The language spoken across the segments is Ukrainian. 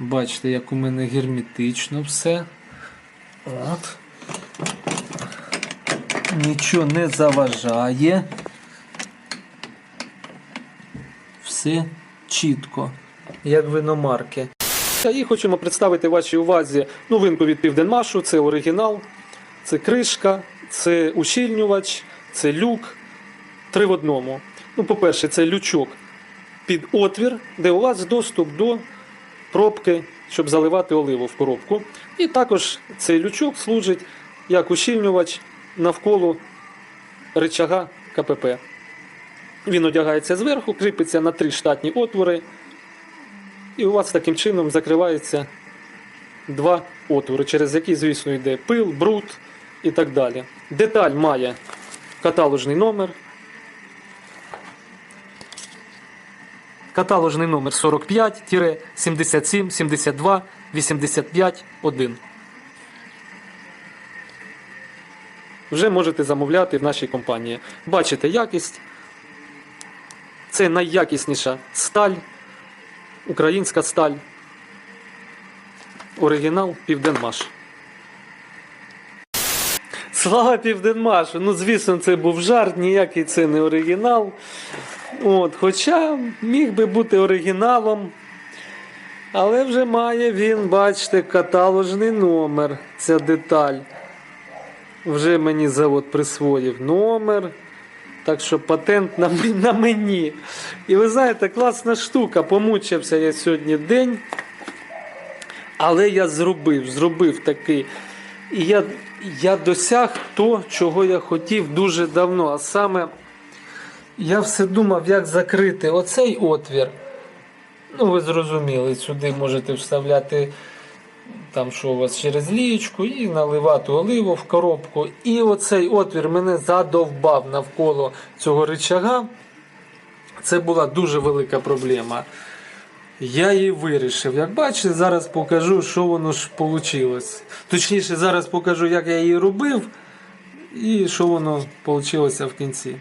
Бачите, як у мене герметично все. От. Нічого не заважає. Все чітко, як виномарки. І хочемо представити вашій увазі новинку від Південмашу. Це оригінал, це кришка, це ущільнювач, це люк. Три в одному. Ну, по-перше, це лючок під отвір, де у вас доступ до пробки, щоб заливати оливу в коробку. І також цей лючок служить як ущільнювач навколо рычага КПП. Він одягається зверху, кріпиться на три штатні отвори. І у вас таким чином закривається два отвори, через які, звісно, йде пил, бруд і так далі. Деталь має каталожний номер. Каталожний номер 45 77 72 85 1. Вже можете замовляти в нашій компанії. Бачите якість. Це найякісніша сталь українська сталь. Оригінал Південмаш. Слава Південмашу! Ну, звісно, це був жарт, ніякий це не оригінал. От, хоча міг би бути оригіналом. Але вже має він, бачите, каталожний номер. Ця деталь. Вже мені завод присвоїв номер. Так що патент на, на мені. І ви знаєте, класна штука. Помучився я сьогодні день. Але я зробив, зробив такий. І я, я досяг то, чого я хотів дуже давно. А саме я все думав, як закрити оцей отвір. Ну, ви зрозуміли, сюди можете вставляти там, що у вас через лієчку, і наливати оливу в коробку. І оцей отвір мене задовбав навколо цього рычага. Це була дуже велика проблема. Я її вирішив. Як бачите, зараз покажу, що воно ж вийшло. Точніше, зараз покажу, як я її робив, і що воно вийшло в кінці.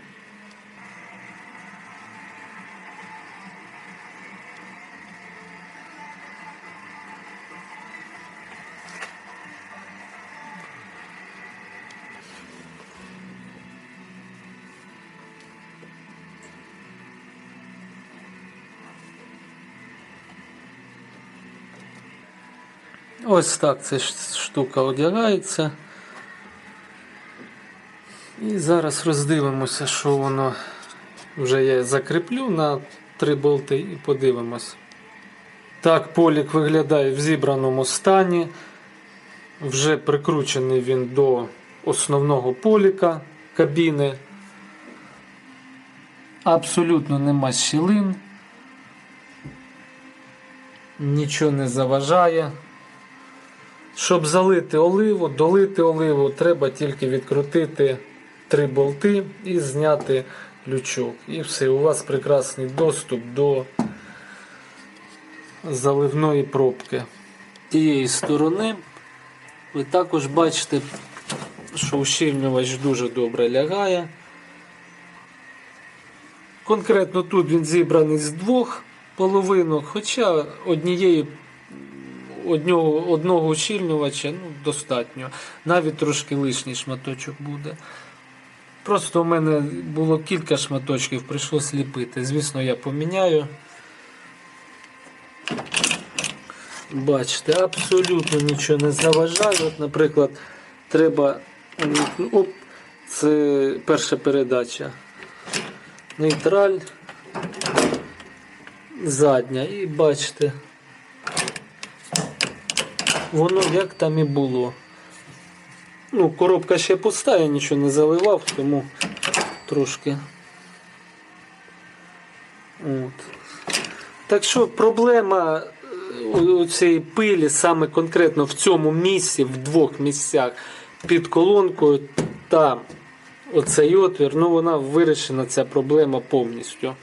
Ось так ця штука одягається. І зараз роздивимося, що воно вже я закріплю на три болти і подивимось. Так, полік виглядає в зібраному стані. Вже прикручений він до основного поліка кабіни. Абсолютно нема щілин. Нічого не заважає. Щоб залити оливу, долити оливу, треба тільки відкрутити три болти і зняти лючок. І все, у вас прекрасний доступ до заливної пробки. З цієї сторони ви також бачите, що ущільнювач дуже добре лягає. Конкретно тут він зібраний з двох половинок, хоча однієї одного, одного ущільнювача ну, достатньо. Навіть трошки лишній шматочок буде. Просто у мене було кілька шматочків, прийшлось ліпити. Звісно, я поміняю. Бачите, абсолютно нічого не заважає. От, наприклад, треба. ну, Оп, це перша передача. Нейтраль. Задня. І бачите, воно як там і було. Ну, коробка ще пуста, я нічого не заливав, тому трошки. От. Так що проблема е, цієї пилі саме конкретно в цьому місці, в двох місцях під колонкою та оцей отвір, ну вона вирішена ця проблема повністю.